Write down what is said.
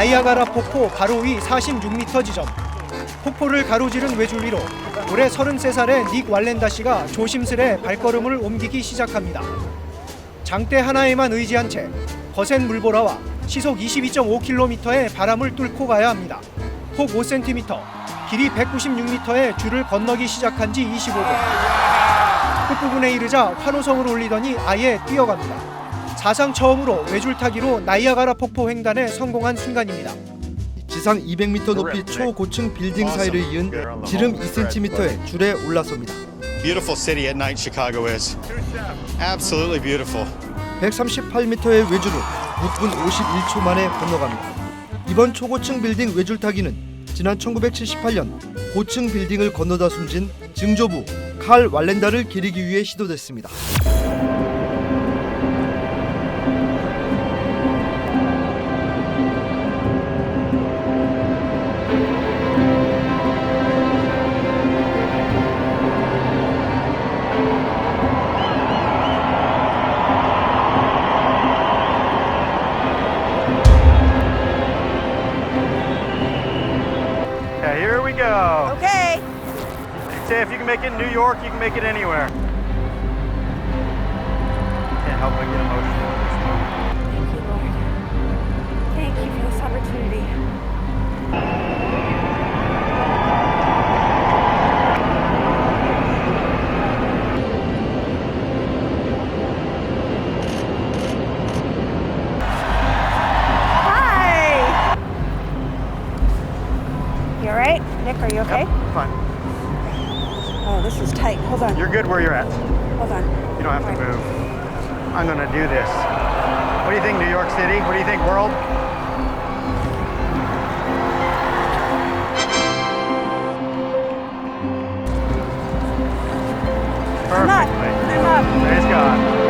나이아가라 폭포 바로 위 46m 지점. 폭포를 가로지른 외줄 위로 올해 33살의 닉 왈렌다 씨가 조심스레 발걸음을 옮기기 시작합니다. 장대 하나에만 의지한 채 거센 물보라와 시속 22.5km의 바람을 뚫고 가야 합니다. 폭 5cm, 길이 196m의 줄을 건너기 시작한 지 25분. 끝부분에 이르자 환호성을 올리더니 아예 뛰어갑니다. 사상 처음으로 외줄타기로 나이아가라 폭포 횡단에 성공한 순간입니다. 지상 200m 높이 초고층 빌딩 사이를 이은 지름 2cm의 줄에 올라섭니다. Beautiful city at night, Chicago is. Absolutely beautiful. 138m의 외줄을 6분 51초 만에 건너갑니다. 이번 초고층 빌딩 외줄타기는 지난 1978년 고층 빌딩을 건너다 숨진 증조부 칼 왈렌다를 기리기 위해 시도됐습니다. We go. Okay. Say if you can make it in New York, you can make it anywhere. Can't help but get emotional. at this moment. Thank you, Lord. Thank you for this opportunity. All right? Nick, are you okay? Yep, fine. Oh, this is tight. Hold on. You're good where you're at. Hold on. You don't have to All right. move. I'm gonna do this. What do you think, New York City? What do you think, world? I'm up. Perfectly. I'm up. Praise God.